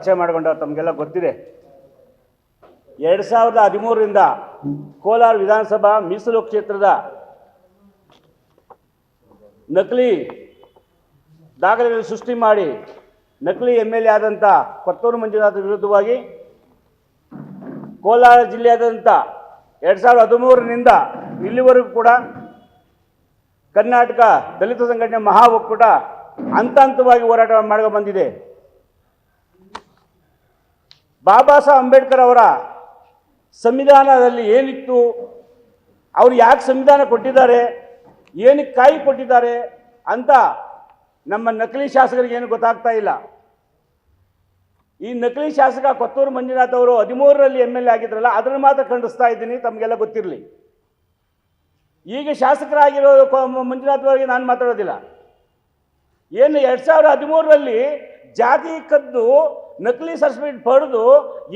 ಚರ್ಚೆ ಮಾಡಿಕೊಂಡ ತಮಗೆಲ್ಲ ಗೊತ್ತಿದೆ. ಎರಡು ಸಾವಿರದ ಹದಿಮೂರರಿಂದ ಕೋಲಾರ ವಿಧಾನಸಭಾ ಮೀಸಲು ಕ್ಷೇತ್ರದ ನಕಲಿ ದಾಖಲೆಗಳನ್ನು ಸೃಷ್ಟಿ ಮಾಡಿ ನಕಲಿ ಎಂ ಎಲ್ ಎ ಆದಂಥ ಕೊತ್ತೂರು ಮಂಜುನಾಥ ವಿರುದ್ಧವಾಗಿ ಕೋಲಾರ ಜಿಲ್ಲೆಯಾದಂಥ ಎರಡು ಸಾವಿರದ ಹದಿಮೂರರಿಂದ ಇಲ್ಲಿವರೆಗೂ ಕೂಡ ಕರ್ನಾಟಕ ದಲಿತ ಸಂಘಟನೆ ಮಹಾ ಒಕ್ಕೂಟ ಹಂತ ಹಂತವಾಗಿ ಹೋರಾಟ ಮಾಡ್ಕೊಂಡು ಬಂದಿದೆ. ಬಾಬಾ ಸಾಹೇಬ್ ಅಂಬೇಡ್ಕರ್ ಅವರ ಸಂವಿಧಾನದಲ್ಲಿ ಏನಿತ್ತು, ಅವರು ಯಾಕೆ ಸಂವಿಧಾನ ಕೊಟ್ಟಿದ್ದಾರೆ, ಏನಕ್ಕೆ ಕಾಯಿ ಕೊಟ್ಟಿದ್ದಾರೆ ಅಂತ ನಮ್ಮ ನಕಲಿ ಶಾಸಕರಿಗೆ ಏನು ಗೊತ್ತಾಗ್ತಾ ಇಲ್ಲ. ಈ ನಕಲಿ ಶಾಸಕ ಕೊತ್ತೂರು ಮಂಜುನಾಥ್ ಅವರು ಹದಿಮೂರರಲ್ಲಿ ಎಂ ಎಲ್ ಎ ಆಗಿದ್ರಲ್ಲ ಅದನ್ನು ಮಾತ್ರ ಖಂಡಿಸ್ತಾ ಇದ್ದೀನಿ, ತಮಗೆಲ್ಲ ಗೊತ್ತಿರಲಿ. ಈಗ ಶಾಸಕರಾಗಿರೋ ಮಂಜುನಾಥ್ ಅವರಿಗೆ ನಾನು ಮಾತಾಡೋದಿಲ್ಲ. ಏನು ಎರಡು ಸಾವಿರದ ಹದಿಮೂರರಲ್ಲಿ ಜಾತಿ ಕದ್ದು ನಕಲಿ ಸರ್ಟಿಫಿಕೇಟ್ ಪಡೆದು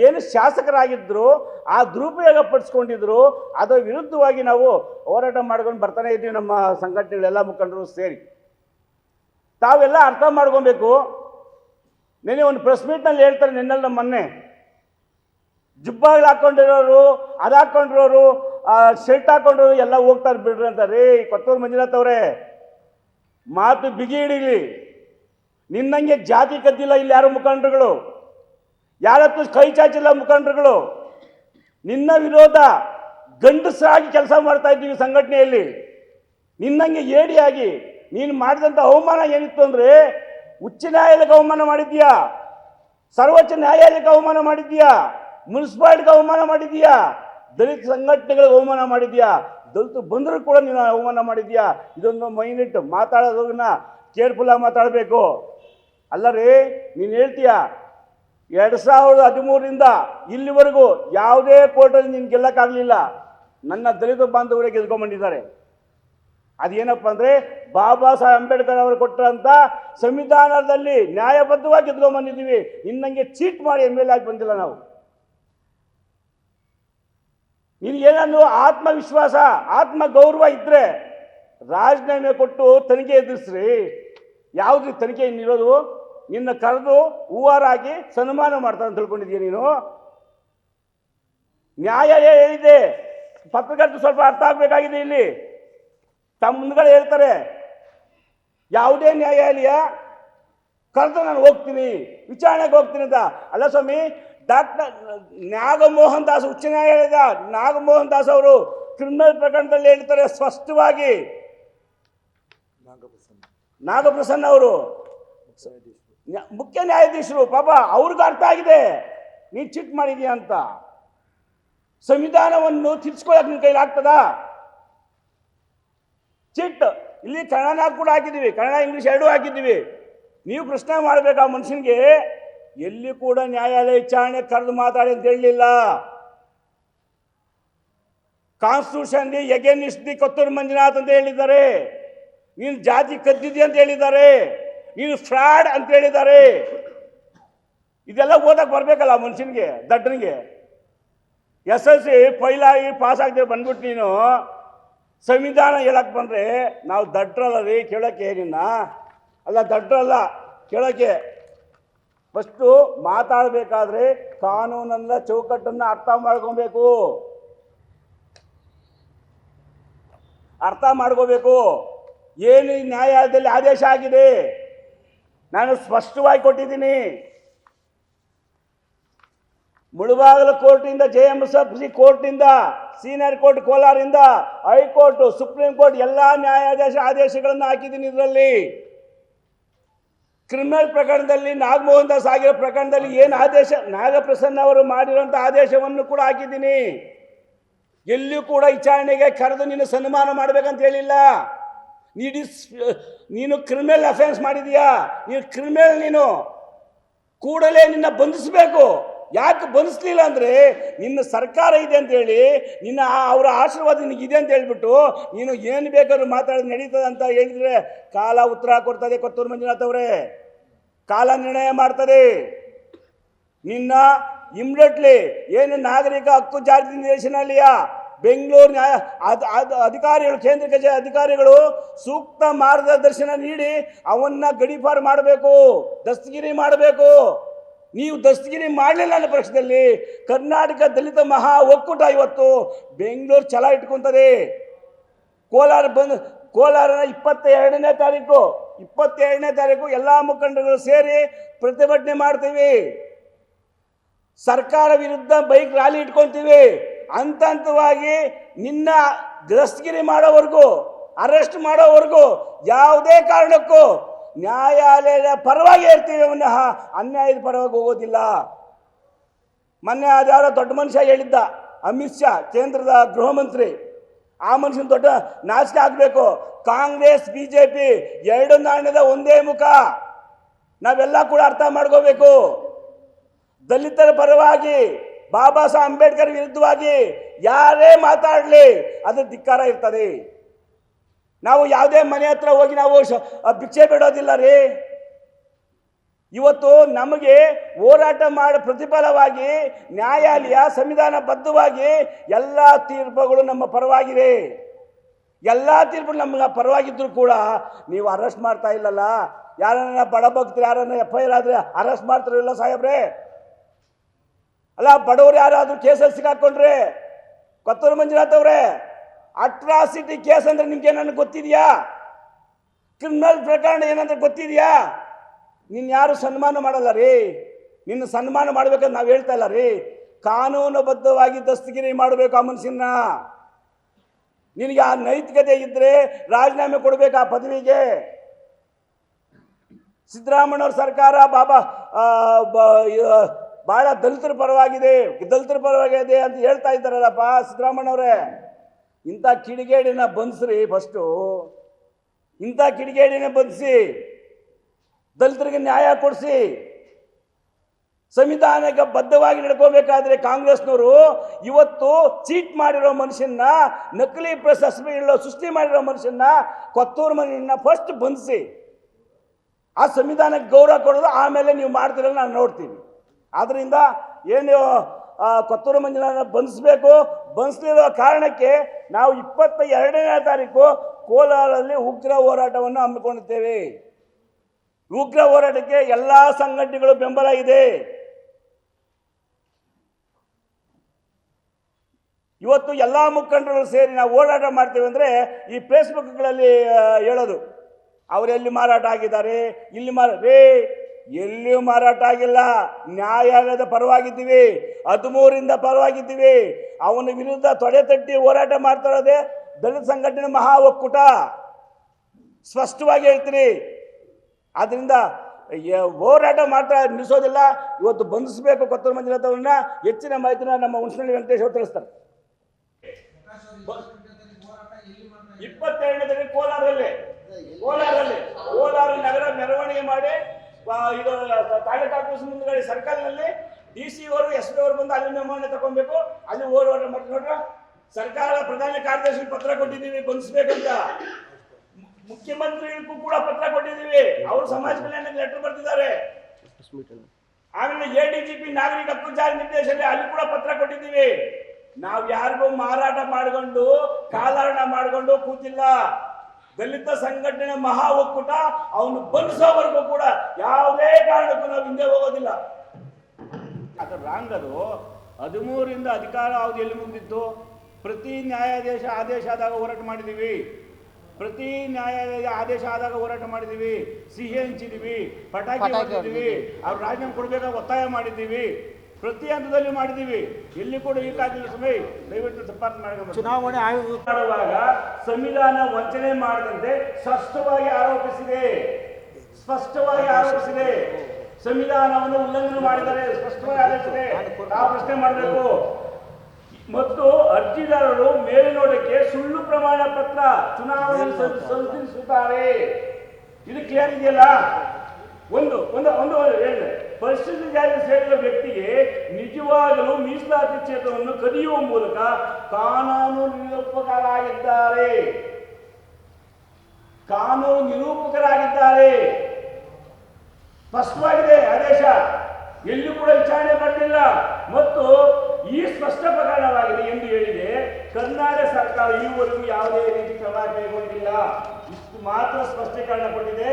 ಏನು ಶಾಸಕರಾಗಿದ್ದರು ಆ ದುರುಪಯೋಗ ಪಡಿಸ್ಕೊಂಡಿದ್ರು, ಅದರ ವಿರುದ್ಧವಾಗಿ ನಾವು ಹೋರಾಟ ಮಾಡ್ಕೊಂಡು ಬರ್ತಾನೆ ಇದ್ದೀವಿ ನಮ್ಮ ಸಂಘಟನೆಗಳೆಲ್ಲ ಮುಖಂಡರು ಸೇರಿ. ತಾವೆಲ್ಲ ಅರ್ಥ ಮಾಡ್ಕೊಬೇಕು. ನಿನ್ನೆ ಒಂದು ಪ್ರೆಸ್ ಮೀಟ್ನಲ್ಲಿ ಹೇಳ್ತಾರೆ ನಿನ್ನೆಲ್ಲ ಮೊನ್ನೆ. ಜುಬ್ಬಾಗಳು ಹಾಕೊಂಡಿರೋರು ಅದು ಹಾಕೊಂಡಿರೋರು ಶರ್ಟ್ ಹಾಕೊಂಡಿರೋರು ಎಲ್ಲ ಹೋಗ್ತಾರೆ ಬಿಡ್ರಿ ಅಂತಾರೆ ರೀ ಕೊತ್ತೂರು ಮಂಜುನಾಥ್ ಅವರೇ, ಮಾತು ಬಿಗಿ ಹಿಡೀಲಿ. ನಿನ್ನಂಗೆ ಜಾತಿ ಕದ್ದಿಲ್ಲ ಇಲ್ಲಿ ಯಾರು ಮುಖಂಡರುಗಳು? ಯಾರತ್ತೂ ಕೈ ಚಾಚಿಲ್ಲ ಮುಖಂಡರುಗಳು? ನಿನ್ನ ವಿರೋಧ ಗಂಡಸರಾಗಿ ಕೆಲಸ ಮಾಡ್ತಾ ಇದ್ದೀವಿ ಸಂಘಟನೆಯಲ್ಲಿ. ನಿನ್ನಂಗೆ ಏಡಿಯಾಗಿ ನೀನು ಮಾಡಿದಂಥ ಅವಮಾನ ಏನಿತ್ತು ಅಂದರೆ ಉಚ್ಚ ನ್ಯಾಯಾಲಯಕ್ಕೆ ಅವಮಾನ ಮಾಡಿದ್ದೀಯಾ? ಸರ್ವೋಚ್ಚ ನ್ಯಾಯಾಲಯಕ್ಕೆ ಅವಮಾನ ಮಾಡಿದ್ದೀಯಾ? ಮುನ್ಸಿಪಾಲ್ಟಿಗೆ ಅವಮಾನ ಮಾಡಿದ್ಯಾ ದಲಿತ ಸಂಘಟನೆಗಳಿಗೆ ಅವಮಾನ ಮಾಡಿದ್ಯಾ ದಲಿತ ಬಂದರೂ ಕೂಡ ನೀನು ಅವಮಾನ ಮಾಡಿದ್ಯಾ ಇದೊಂದು ಮೈನಿಟ್ ಮಾತಾಡೋದನ್ನ ಕೇರ್ಫುಲ್ಲಾಗಿ ಮಾತಾಡಬೇಕು. ಅಲ್ಲ ರೀ, ನೀನು ಹೇಳ್ತೀಯ? ಎರಡು ಸಾವಿರದ ಹದಿಮೂರರಿಂದ ಇಲ್ಲಿವರೆಗೂ ಯಾವುದೇ ಕೋರ್ಟಲ್ಲಿ ನೀನು ಗೆಲ್ಲಕ್ಕಾಗಲಿಲ್ಲ. ನನ್ನ ದಲಿತ ಬಾಂಧವರೇ ಗೆದ್ಕೊಂಡ್ಬಂದಿದ್ದಾರೆ ಅದೇನಪ್ಪ ಅಂದರೆ, ಬಾಬಾ ಸಾಹೇಬ್ ಅಂಬೇಡ್ಕರ್ ಅವರು ಕೊಟ್ಟಂಥ ಸಂವಿಧಾನದಲ್ಲಿ ನ್ಯಾಯಬದ್ಧವಾಗಿ ಗೆದ್ಕೊಂಡ್ಬಂದಿದ್ದೀವಿ ನಿನ್ನಂಗೆ ಚೀಟ್ ಮಾಡಿ ಎಂ ಎಲ್ ಆಗಿ ಬಂದಿಲ್ಲ ನಾವು. ನಿನಗೇನನ್ನು ಆತ್ಮವಿಶ್ವಾಸ ಆತ್ಮ ಗೌರವ ಇದ್ದರೆ ರಾಜೀನಾಮೆ ಕೊಟ್ಟು ತನಿಖೆ ಎದುರಿಸ್ರಿ. ಯಾವುದು ತನಿಖೆ ಇನ್ನಿರೋದು? ನಿನ್ನ ಕರೆದು ಹೂವಾರಾಗಿ ಸನ್ಮಾನ ಮಾಡ್ತಾರೆ ಅಂತ ತಿಳ್ಕೊಂಡಿದ್ಯಾ ನೀನು? ನ್ಯಾಯ ಹೇಳಿದೆ ಪತ್ರಕರ್ತ ಸ್ವಲ್ಪ ಅರ್ಥ ಆಗಬೇಕಾಗಿದೆ ಇಲ್ಲಿ. ತಮ್ಮ ಮುಂದ್ಗಡೆ ಹೇಳ್ತಾರೆ, ಯಾವುದೇ ನ್ಯಾಯಾಲಯ ಕರೆದು ನಾನು ಹೋಗ್ತೀನಿ, ವಿಚಾರಣೆಗೆ ಹೋಗ್ತೀನಿ ಅಂತ. ಅಲ್ಲ ಸ್ವಾಮಿ, ಡಾಕ್ಟರ್ ನಾಗಮೋಹನ್ ದಾಸ್ ಉಚ್ಚ ನ್ಯಾಯಾಲಯದ ನಾಗಮೋಹನ್ ದಾಸ್ ಅವರು ಕ್ರಿಮಿನಲ್ ಪ್ರಕರಣದಲ್ಲಿ ಹೇಳ್ತಾರೆ ಸ್ಪಷ್ಟವಾಗಿ. ನಾಗಪ್ರಸನ್ನ ಅವರು. ಮುಖ್ಯ ನ್ಯಾಯಾಧೀಶರು, ಪಾಪ ಅವ್ರಿಗೆ ಅರ್ಥ ಆಗಿದೆ. ನೀನು ಚಿಟ್ ಮಾಡಿದೀಯ ಅಂತ. ಸಂವಿಧಾನವನ್ನು ತಿರ್ಸ್ಕೊಳಕ್ ನಿನ್ನ ಕೈಲಿ ಆಗ್ತದಾ? ಚಿಟ್, ಇಲ್ಲಿ ಕನ್ನಡ ಕೂಡ ಹಾಕಿದ್ದೀವಿ, ಕನ್ನಡ, ಇಂಗ್ಲೀಷ್ ಎರಡೂ ಹಾಕಿದ್ದೀವಿ. ನೀವು ಪ್ರಶ್ನೆ ಮಾಡಬೇಕು ಆ ಮನುಷ್ಯನಿಗೆ? ಎಲ್ಲಿ ಕೂಡ ನ್ಯಾಯಾಲಯ ವಿಚಾರಣೆ ಕರೆದು ಮಾತಾಡಿ ಅಂತ ಹೇಳಲಿಲ್ಲ. Constitution against the Kothur Manjunath ಅಂತ ಹೇಳಿದ್ದಾರೆ. ನೀನು ಜಾತಿ ಕದ್ದಿದ್ದಿ ಅಂತ ಹೇಳಿದ್ದಾರೆ. ನೀನು ಫ್ರಾಡ್ ಅಂತ ಹೇಳಿದ್ದಾರೆ. ಇದೆಲ್ಲ ಓದಕ್ಕೆ ಬರಬೇಕಲ್ಲ ಮನುಷ್ಯನಿಗೆ, ದಡ್ಡನಿಗೆ. ಎಸ್ ಎಲ್ ಸಿ ಫೈಲಾಗಿ ಪಾಸ್ ಆಗದೆ ಬಂದ್ಬಿಟ್ಟು ನೀನು ಸಂವಿಧಾನ ಹೇಳಕ್ಕೆ ಬಂದರೆ ನಾವು ದಡ್ರಲ್ಲ ರೀ ಕೇಳೋಕ್ಕೆ ನಿನ್ನ. ಅಲ್ಲ ದಡ್ರಲ್ಲ ಕೇಳೋಕ್ಕೆ. ಫಸ್ಟು ಮಾತಾಡಬೇಕಾದ್ರೆ ಕಾನೂನನ್ನ ಚೌಕಟ್ಟನ್ನು ಅರ್ಥ ಮಾಡ್ಕೊಬೇಕು. ಅರ್ಥ ಮಾಡ್ಕೋಬೇಕು. ಏನು ನ್ಯಾಯಾಲಯದಲ್ಲಿ ಆದೇಶ ಆಗಿದೆ? ನಾನು ಸ್ಪಷ್ಟವಾಗಿ ಕೊಟ್ಟಿದ್ದೀನಿ. ಮುಳುಬಾಗಲು ಕೋರ್ಟಿಂದ J M F F C ಕೋರ್ಟಿಂದ, ಸೀನಿಯರ್ ಕೋರ್ಟ್ ಕೋಲಾರಿಂದ, ಹೈಕೋರ್ಟ್, ಸುಪ್ರೀಂ ಕೋರ್ಟ್ ಎಲ್ಲ ನ್ಯಾಯಾಧೀಶ ಆದೇಶಗಳನ್ನು ಹಾಕಿದ್ದೀನಿ ಇದರಲ್ಲಿ. ಕ್ರಿಮಿನಲ್ ಪ್ರಕರಣದಲ್ಲಿ ನಾಗಮೋಹನ್ ದಾಸ್ ಆಗಿರೋ ಪ್ರಕರಣದಲ್ಲಿ ಏನು ಆದೇಶ, ನಾಗಪ್ರಸನ್ನ ಅವರು ಮಾಡಿರುವಂಥ ಆದೇಶವನ್ನು ಕೂಡ ಹಾಕಿದ್ದೀನಿ. ಎಲ್ಲಿಯೂ ಕೂಡ ವಿಚಾರಣೆಗೆ ಕರೆದು ನೀನು ಸನ್ಮಾನ ಮಾಡಬೇಕಂತ ಹೇಳಿಲ್ಲ. ನೀಡಿ ನೀನು ಕ್ರಿಮಿನಲ್ ಅಫೆನ್ಸ್ ಮಾಡಿದೀಯಾ? ನೀನು ಕ್ರಿಮಿನಲ್ ನೀನು. ಕೂಡಲೇ ನಿನ್ನ ಬಂಧಿಸಬೇಕು. ಯಾಕೆ ಬಂಧಿಸ್ಲಿಲ್ಲ ಅಂದರೆ ನಿನ್ನ ಸರ್ಕಾರ ಇದೆ ಅಂತೇಳಿ ನಿನ್ನ ಅವರ ಆಶೀರ್ವಾದ ನಿನಗಿದೆ ಅಂತ ಹೇಳ್ಬಿಟ್ಟು ನೀನು ಏನು ಬೇಕಾದ್ರೂ ಮಾತಾಡೋದು ನಡೀತದೆ ಅಂತ ಹೇಳಿದರೆ ಕಾಲ ಉತ್ತರ ಕೊಡ್ತದೆ ಕೊತ್ತೂರು ಮಂಜುನಾಥ್ ಅವರೇ. ಕಾಲ ನಿರ್ಣಯ ಮಾಡ್ತದೆ. ನಿನ್ನ ಇಮ್ಡಿಯೇಟ್ಲಿ ಏನು ನಾಗರಿಕ ಹಕ್ಕು ಜಾರಿ ನಿರ್ದೇಶನಾಲಯ ಬೆಂಗಳೂರು ನ್ಯಾಯ, ಅದ್, ಅದು ಅಧಿಕಾರಿಗಳು, ಕೇಂದ್ರ ಕಚೇರಿ ಅಧಿಕಾರಿಗಳು ಸೂಕ್ತ ಮಾರ್ಗದರ್ಶನ ನೀಡಿ ಅವನ್ನ ಗಡೀಪಾರು ಮಾಡಬೇಕು, ದಸ್ತಗಿರಿ ಮಾಡಬೇಕು. ನೀವು ದಸ್ತಗಿರಿ ಮಾಡಲಿಲ್ಲ ಅನ್ನೋ ಪಕ್ಷದಲ್ಲಿ ಕರ್ನಾಟಕ ದಲಿತ ಮಹಾ ಒಕ್ಕೂಟ ಇವತ್ತು ಬೆಂಗಳೂರು ಛಲ ಇಟ್ಕೊಂತದೆ. ಕೋಲಾರ ಬಂದು, ಕೋಲಾರನ ಇಪ್ಪತ್ತ ಎರಡನೇ ತಾರೀಕು, ಇಪ್ಪತ್ತೆರಡನೇ ತಾರೀಕು ಎಲ್ಲ ಮುಖಂಡರುಗಳು ಸೇರಿ ಪ್ರತಿಭಟನೆ ಮಾಡ್ತೀವಿ. ಸರ್ಕಾರ ವಿರುದ್ಧ ಬೈಕ್ ರ್ಯಾಲಿ ಇಟ್ಕೊಳ್ತೀವಿ ಹಂತ ಹಂತವಾಗಿ ನಿನ್ನ ದಸ್ತಗಿರಿ ಮಾಡೋವರೆಗೂ, ಅರೆಸ್ಟ್ ಮಾಡೋವರೆಗೂ ಯಾವುದೇ ಕಾರಣಕ್ಕೂ ನ್ಯಾಯಾಲಯದ ಪರವಾಗಿ ಇರ್ತೀವಿ ವಿನಃ ಅನ್ಯಾಯದ ಪರವಾಗಿ ಹೋಗೋದಿಲ್ಲ. ಮೊನ್ನೆ ಅದ್ಯಾರೋ ದೊಡ್ಡ ಮನುಷ್ಯ ಹೇಳಿದ್ದ, ಅಮಿತ್ ಶಾ, ಕೇಂದ್ರದ ಗೃಹ ಮಂತ್ರಿ. ಆ ಮನುಷ್ಯನ ದೊಡ್ಡ ನಾಚಿಕೆ ಆಗಬೇಕು. ಕಾಂಗ್ರೆಸ್ ಬಿ ಜೆ ಪಿ ಎರಡು ನಾಣ್ಯದ ಒಂದೇ ಮುಖ. ನಾವೆಲ್ಲ ಕೂಡ ಅರ್ಥ ಮಾಡ್ಕೋಬೇಕು. ದಲಿತರ ಪರವಾಗಿ ಬಾಬಾ ಸಾಹೇಬ್ ಅಂಬೇಡ್ಕರ್ ವಿರುದ್ಧವಾಗಿ ಯಾರೇ ಮಾತಾಡಲಿ ಅದು ಧಿಕ್ಕಾರ ಇರ್ತದೆ. ನಾವು ಯಾವುದೇ ಮನೆ ಹತ್ರ ಹೋಗಿ ನಾವು ಭಿಕ್ಷೆ ಬಿಡೋದಿಲ್ಲ ರೀ. ಇವತ್ತು ನಮಗೆ ಹೋರಾಟ ಮಾಡೋ, ಪ್ರತಿಫಲವಾಗಿ ನ್ಯಾಯಾಲಯ ಸಂವಿಧಾನ ಬದ್ಧವಾಗಿ ಎಲ್ಲ ತೀರ್ಪುಗಳು ನಮ್ಮ ಪರವಾಗಿದೆ ಎಲ್ಲ ತೀರ್ಪು ನಮ್ಗೆ ಪರವಾಗಿದ್ರು ಕೂಡ ನೀವು ಅರೆಸ್ಟ್ ಮಾಡ್ತಾ ಇಲ್ಲಲ್ಲ? ಯಾರನ್ನ ಬಡ ಯಾರನ್ನ ಎಫ್ ಐ ಆರ್ ಆದರೆ ಅರೆಸ್ಟ್ ಮಾಡ್ತಾರಿಲ್ಲ ಸಾಹೇಬ್ರೆ? ಅಲ್ಲ, ಬಡವರು ಯಾರಾದರೂ ಕೇಸಲ್ಲಿ ಸಿಗಾಕೊಂಡ್ರೆ ಕೊತ್ತೂರು ಮಂಜುನಾಥ್ ಅವರೇ ಅಟ್ರಾಸಿಟಿ ಕೇಸ್ ಅಂದ್ರೆ ನಿಮ್ಗೆ ಏನಾದ್ರು ಗೊತ್ತಿದೆಯಾ? ಕ್ರಿಮಿನಲ್ ಪ್ರಕರಣ ಏನಂದ್ರೆ ಗೊತ್ತಿದೆಯಾ? ನಿನ್ನ ಯಾರು ಸನ್ಮಾನ ಮಾಡಲ್ಲ ರೀ? ನಿನ್ನ ಸನ್ಮಾನ ಮಾಡ್ಬೇಕಂತ ನಾವು ಹೇಳ್ತಾ ಇಲ್ಲ ರೀ. ಕಾನೂನುಬದ್ಧವಾಗಿ ದಸ್ತಗಿರಿ ಮಾಡಬೇಕು ಆ ಮನುಷ್ಯನ ನಿನಗೆ ಆ ನೈತಿಕತೆ ಇದ್ದರೆ ರಾಜೀನಾಮೆ ಕೊಡಬೇಕು ಆ ಪದವಿಗೆ. ಸಿದ್ದರಾಮಣ್ಣವ್ರ ಸರ್ಕಾರ, ಬಾಬಾ ಬಹಳ ದಲಿತರ ಪರವಾಗಿದೆ. ದಲಿತರ ಪರವಾಗಿದೆ ಅಂತ ಹೇಳ್ತಾ ಇದ್ದಾರಲ್ಲಪ್ಪ ಸಿದ್ದರಾಮಣ್ಣವ್ರೆ ಇಂಥ ಕಿಡಿಗೇಡಿನ ಬಂಧಿಸ್ರಿ ಫಸ್ಟು ಇಂಥ ಕಿಡಿಗೇಡಿನ ಬಂಧಿಸಿ ದಲಿತರಿಗೆ ನ್ಯಾಯ ಕೊಡಿಸಿ. ಸಂವಿಧಾನಕ್ಕೆ ಬದ್ಧವಾಗಿ ನಡ್ಕೋಬೇಕಾದ್ರೆ ಕಾಂಗ್ರೆಸ್ನವರು ಇವತ್ತು ಚೀಟ್ ಮಾಡಿರೋ ಮನುಷ್ಯನ ನಕಲಿ ಪ್ರಶಸ್ತಿಗಳು ಸೃಷ್ಟಿ ಮಾಡಿರೋ ಮನುಷ್ಯನ ಕೊತ್ತೂರು ಮನೆಯನ್ನ ಫಸ್ಟ್ ಬಂಧಿಸಿ ಆ ಸಂವಿಧಾನಕ್ಕೆ ಗೌರವ ಕೊಡೋದು ಆಮೇಲೆ ನೀವು ಮಾಡ್ತಿರಲ್ಲ, ನಾನು ನೋಡ್ತೀನಿ. ಆದ್ದರಿಂದ ಏನು ಕೊತ್ತೂರು ಮಂಜುನಾಥ ಬಂಧಿಸಬೇಕು. ಬಂಧಿಸಲಿರೋ ಕಾರಣಕ್ಕೆ ನಾವು ಇಪ್ಪತ್ತ ಎರಡನೇ ತಾರೀಕು ಕೋಲಾರಲ್ಲಿ ಉಗ್ರ ಹೋರಾಟವನ್ನು ಹಮ್ಮಿಕೊಂಡಿದ್ದೇವೆ. ಉಗ್ರ ಹೋರಾಟಕ್ಕೆ ಎಲ್ಲ ಸಂಘಟನೆಗಳು ಬೆಂಬಲ ಇದೆ. ಇವತ್ತು ಎಲ್ಲ ಮುಖಂಡರು ಸೇರಿ ನಾವು ಹೋರಾಟ ಮಾಡ್ತೇವೆ ಅಂದರೆ ಈ ಫೇಸ್ಬುಕ್ಗಳಲ್ಲಿ ಹೇಳೋದು. ಅವರೆಲ್ಲಿ ಮಾರಾಟ ಆಗಿದ್ದಾರೆ? ಇಲ್ಲಿ ಮಾರ ರೇ ಎಲ್ಲಿಯೂ ಮಾರಾಟ ಆಗಿಲ್ಲ. ನ್ಯಾಯಾಲಯದ ಪರವಾಗಿದ್ದೀವಿ. ಹದಿಮೂರಿಂದ ಪರವಾಗಿದ್ದೀವಿ. ಅವನ ವಿರುದ್ಧ ತೊಡೆ ತಟ್ಟಿ ಹೋರಾಟ ಮಾಡ್ತಾ ಇರೋದೇ ದಲಿತ ಸಂಘಟನೆ ಮಹಾ ಒಕ್ಕೂಟ. ಸ್ಪಷ್ಟವಾಗಿ ಹೇಳ್ತೀನಿ. ಆದ್ದರಿಂದ ಹೋರಾಟ ಮಾಡ್ತಾ ನಿಲ್ಲಿಸೋದಿಲ್ಲ. ಇವತ್ತು ಬಂಧಿಸಬೇಕು ಕೊತ್ತೂರು ಹೆಚ್ಚಿನ ಮಾಹಿತಿನ ನಮ್ಮ ಹುಣಸನಹಳ್ಳಿ ವೆಂಕಟೇಶ್ ಅವರು ತಿಳಿಸ್ತಾರೆ. ಇಪ್ಪತ್ತೆರಡನೇ ಕೋಲಾರದಲ್ಲಿ ಕೋಲಾರ ನಗರ ಮೆರವಣಿಗೆ ಮಾಡಿ ಆ, ಇದು ತಾಲೂಕು ಆಫೀಸ್ ಮುಂದ್ಗಡೆ ಸರ್ಕಲ್ನಲ್ಲಿ ಡಿ ಸಿ ಅವರು ಎಸ್ ಪಿ ಅವರು ಬಂದು ಅಲ್ಲಿ ನಿರ್ಮಾಣ ತಗೊಬೇಕು ಅಲ್ಲಿ ಓಡೋಟ ಮಾಡಿ ನೋಡ್ರ. ಸರ್ಕಾರ ಪ್ರಧಾನ ಕಾರ್ಯದರ್ಶಿ ಪತ್ರ ಕೊಟ್ಟಿದ್ದೀವಿ ಬಂಧಿಸ್ಬೇಕಂತ ಮುಖ್ಯಮಂತ್ರಿಗಳಿಗೂ ಕೂಡ ಪತ್ರ ಕೊಟ್ಟಿದ್ದೀವಿ. ಅವರು ಸಮಾಜ ಕಲ್ಯಾಣ ಲೆಟರ್ ಬರ್ತಿದ್ದಾರೆ. ಆಮೇಲೆ ಎ ಡಿ ಜಿ ಪಿ ನಾಗರಿಕ ಹಕ್ಕು ಜಾರಿ ನಿರ್ದೇಶನ ಅಲ್ಲಿ ಕೂಡ ಪತ್ರ ಕೊಟ್ಟಿದ್ದೀವಿ. ನಾವು ಯಾರಿಗೂ ಮಾರಾಟ ಮಾಡಿಕೊಂಡು ಕಾಲಹರಣ ಮಾಡಿಕೊಂಡು ಕೂತಿಲ್ಲ. ದಲಿತ ಸಂಘಟನೆ ಮಹಾ ಒಕ್ಕೂಟ ಅವನು ಬಂಧಿಸೋವರೆಗೂ ಕೂಡ ಯಾವುದೇ ಕಾರಣಕ್ಕೂ ನಾವು ಹಿಂದೆ ಹೋಗೋದಿಲ್ಲ. ಅದು ರಾಂಗ್ ಅದು ಹದಿಮೂರಿಂದ ಅಧಿಕಾರ ಅವಧಿಯಲ್ಲಿ ಮುಗಿದಿತ್ತು? ಪ್ರತಿ ನ್ಯಾಯಾಧೀಶ ಆದೇಶ ಆದಾಗ ಹೋರಾಟ ಮಾಡಿದೀವಿ. ಪ್ರತಿ ನ್ಯಾಯಾಲಯ ಆದೇಶ ಆದಾಗ ಹೋರಾಟ ಮಾಡಿದೀವಿ. ಸಿಹಿ ಹಂಚಿದೀವಿ, ಪಟಾಕಿ ಹೊಡೆದಿದ್ದೀವಿ ಅವ್ರು ರಾಜೀನಾಮೆ ಕೊಡಬೇಕಾದ ಒತ್ತಾಯ ಮಾಡಿದ್ದೀವಿ. ಪ್ರತಿ ಹಂತದಲ್ಲಿ ಮಾಡಿದ್ದೀವಿ. ಎಲ್ಲಿ ಕೂಡ ಈಗಾಗಲೇ ಸಮಯ ದಯವಿಟ್ಟು ತಪ್ಪಾರ್ಥ ಮಾಡ್ಕೊಂಡು ಚುನಾವಣೆ ಆಯೋಗ ಮಾಡುವಾಗ ಸಂವಿಧಾನ ವಂಚನೆ ಮಾಡದಂತೆ ಸ್ಪಷ್ಟವಾಗಿ ಆರೋಪಿಸಿದೆ. ಸ್ಪಷ್ಟವಾಗಿ ಆರೋಪಿಸಿದೆ. ಸಂವಿಧಾನವನ್ನು ಉಲ್ಲಂಘನೆ ಮಾಡಿದರೆ ಸ್ಪಷ್ಟವಾಗಿ ಆಲೋಚಿಸಿದೆ ಆ ಪ್ರಶ್ನೆ ಮಾಡಬೇಕು. ಮತ್ತು ಅರ್ಜಿದಾರರು ಮೇಲ್ನೋಟಕ್ಕೆ ಸುಳ್ಳು ಪ್ರಮಾಣ ಪತ್ರ ಚುನಾವಣೆ ಸಲ್ಲಿಸುತ್ತಾರೆ. ಇದು ಕ್ಲಿಯರ್ ಇದೆಯಲ್ಲ? ಒಂದು ಒಂದು ಒಂದು ಹೇಳಿದೆ ಪರಿಶಿಷ್ಟ ಜಾತಿ ಸೇರಿದ ವ್ಯಕ್ತಿಗೆ ನಿಜವಾಗಲೂ ಮೀಸಲಾತಿ ಕ್ಷೇತ್ರವನ್ನು ಕದಿಯುವ ಮೂಲಕ ಕಾನೂನು ನಿರೂಪಕರಾಗಿದ್ದಾರೆ. ಕಾನೂನು ನಿರೂಪಕರಾಗಿದ್ದಾರೆ. ಸ್ಪಷ್ಟವಾಗಿದೆ ಆದೇಶ. ಎಲ್ಲೂ ಕೂಡ ವಿಚಾರಣೆ ಮಾಡಲಿಲ್ಲ ಮತ್ತು ಈ ಸ್ಪಷ್ಟ ಪ್ರಕರಣವಾಗಿದೆ ಎಂದು ಹೇಳಿದೆ. ಕರ್ನಾಟಕ ಸರ್ಕಾರ ಈವರೆಗೂ ಯಾವುದೇ ರೀತಿ ಕ್ರಮ ಕೈಗೊಂಡಿಲ್ಲ. ಇಷ್ಟು ಮಾತ್ರ ಸ್ಪಷ್ಟೀಕರಣ ಕೊಟ್ಟಿದೆ.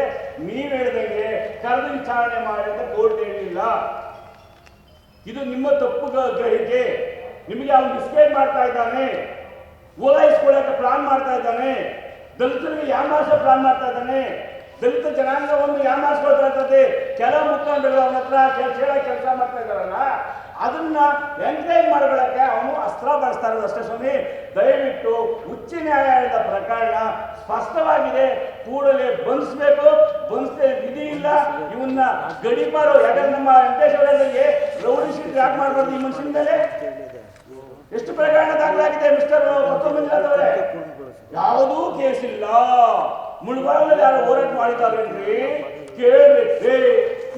ನೀವು ಹೇಳಿದಂಗೆ ಕರೆದು ವಿಚಾರಣೆ ಮಾಡಿ ಅಂತ ಕೋರ್ಟ್ ಹೇಳಿಲ್ಲ ಇದು ನಿಮ್ಮ ತಪ್ಪು ಗ್ರಹಿಕೆ. ನಿಮಗೆ ಅವನು ಡಿಸ್ಪ್ಲೇ ಮಾಡ್ತಾ ಇದ್ದಾನೆ. ಓಲೈಸ್ಕೊಳ್ಳಕ್ಕೆ ಪ್ಲಾನ್ ಮಾಡ್ತಾ ಇದ್ದಾನೆ. ದಲಿತರಿಗೆ ಯಾಮಾಸ ಪ್ಲಾನ್ ಮಾಡ್ತಾ ಇದ್ದಾನೆ. ದಲಿತ ಜನಾಂಗವನ್ನು ಯಾಮಾಸ್ಕೊಳ್ತಾ ಇರ್ತದೆ ಕೆಲ ಮುಖಂಡರು ಅವನ ಹತ್ರ ಕೆಲಸ ಕೆಲಸ ಮಾಡ್ತಾ ಇದ್ದಾರಲ್ಲ, ಅದನ್ನ ಎಂಕರೇಜ್ ಮಾಡ್ಕೊಳ್ಳೋಕೆ ಅವನು ಅಸ್ತ್ರ ಬಳಸ್ತಾ ಇರೋದು ಅಷ್ಟೇ ಸ್ವಾಮಿ. ದಯವಿಟ್ಟು ಉಚ್ಚ ನ್ಯಾಯಾಲಯದ ಪ್ರಕರಣ ಸ್ಪಷ್ಟವಾಗಿದೆ. ಕೂಡಲೇ ಬಂಧಿಸ್ಬೇಕು. ಬಂಧಿಸದೆ ವಿಧಿ ಇಲ್ಲ. ಇವನ್ನ ಗಡಿಪಾರು, ಯಾಕಂದ್ರೆ ನಮ್ಮ ವೆಂಕಟೇಶ್ವರಿಗೆ ರೌಡಿ ಶೀಟ್ ಯಾಕೆ ಮಾಡಬಾರ್ದು ಈ ಮನುಷ್ಯನ ಮೇಲೆ ಎಷ್ಟು ಪ್ರಕರಣ ದಾಖಲಾಗಿದೆ ಮಿಸ್ಟರ್ ಅವರೇ ಯಾವುದೂ ಕೇಸ್ ಇಲ್ಲ. ಮುಳುಬಾಗದಲ್ಲಿ ಯಾರು ಹೋರಾಟ ಮಾಡಿದ್ದಾರೇನ್ರಿ ಏ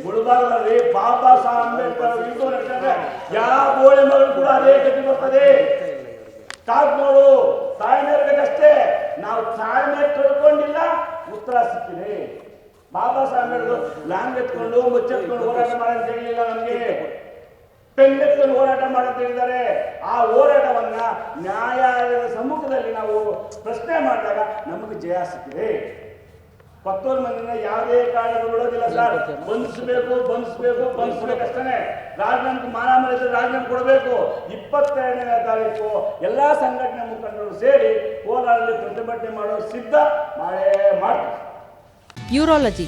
ಮುಳುಬಾಗದಲ್ಲಿ ಬಾಬಾ ಸಾಹೇಬ್ ಅಂಬೇಡ್ಕರ್ ಯಾವ ಗೋಳೆ ಮಗಳು ಕೂಡ ಅದೇ ಗತಿ ಬರ್ತದೆ. ಕಾದ್ ನೋಡು ತಾಳ್ಮೆ ಅಷ್ಟೇ. ನಾವು ತಾಳ್ಮೆ ಕಳ್ಕೊಂಡಿಲ್ಲ ಉತ್ತರ ಸಿಕ್ಕಿದೆ. ಬಾಬಾ ಸಾಹೇಬ್ ಲ್ಯಾಂಗ್ ಎತ್ಕೊಂಡು ಮುಚ್ಚೆತ್ಕೊಂಡು ಹೋರಾಟ ಮಾಡಂತ ಹೇಳಿಲ್ಲ ನಮಗೆ. ಪೆಂಗೆತ್ಕೊಂಡು ಹೋರಾಟ ಮಾಡಂತ ಹೇಳಿದ್ದಾರೆ. ಆ ಹೋರಾಟವನ್ನ ನ್ಯಾಯಾಲಯದ ಸಮ್ಮುಖದಲ್ಲಿ ನಾವು ಪ್ರಶ್ನೆ ಮಾಡಿದಾಗ ನಮಗೆ ಜಯ ಸಿಕ್ಕಿದೆ. ಪತ್ತೂರು ಮಂದಿನ ಯಾವುದೇ ಕಾರಣಕ್ಕೂ ಬಿಡೋದಿಲ್ಲ ಸರ್. ಬಂಧಿಸಬೇಕು ಬಂಧಿಸಬೇಕು ಬಂಧಿಸಬೇಕು ಅಷ್ಟೇ ರಾಜೀನಾಮೆ ಮಾರಾಮಾರಿ ರಾಜೀನಾಮೆ ಕೊಡಬೇಕು. ಇಪ್ಪತ್ತೆರಡನೇ ತಾರೀಕು ಎಲ್ಲ ಸಂಘಟನೆ ಮುಖಂಡರು ಸೇರಿ ಕೋಲಾರಲ್ಲಿ ಪ್ರತಿಭಟನೆ ಮಾಡೋ ಸಿದ್ಧ ಮಾಡೇ ಮಾಡ್ತಾರೆ ಯೂರಾಲಜಿ.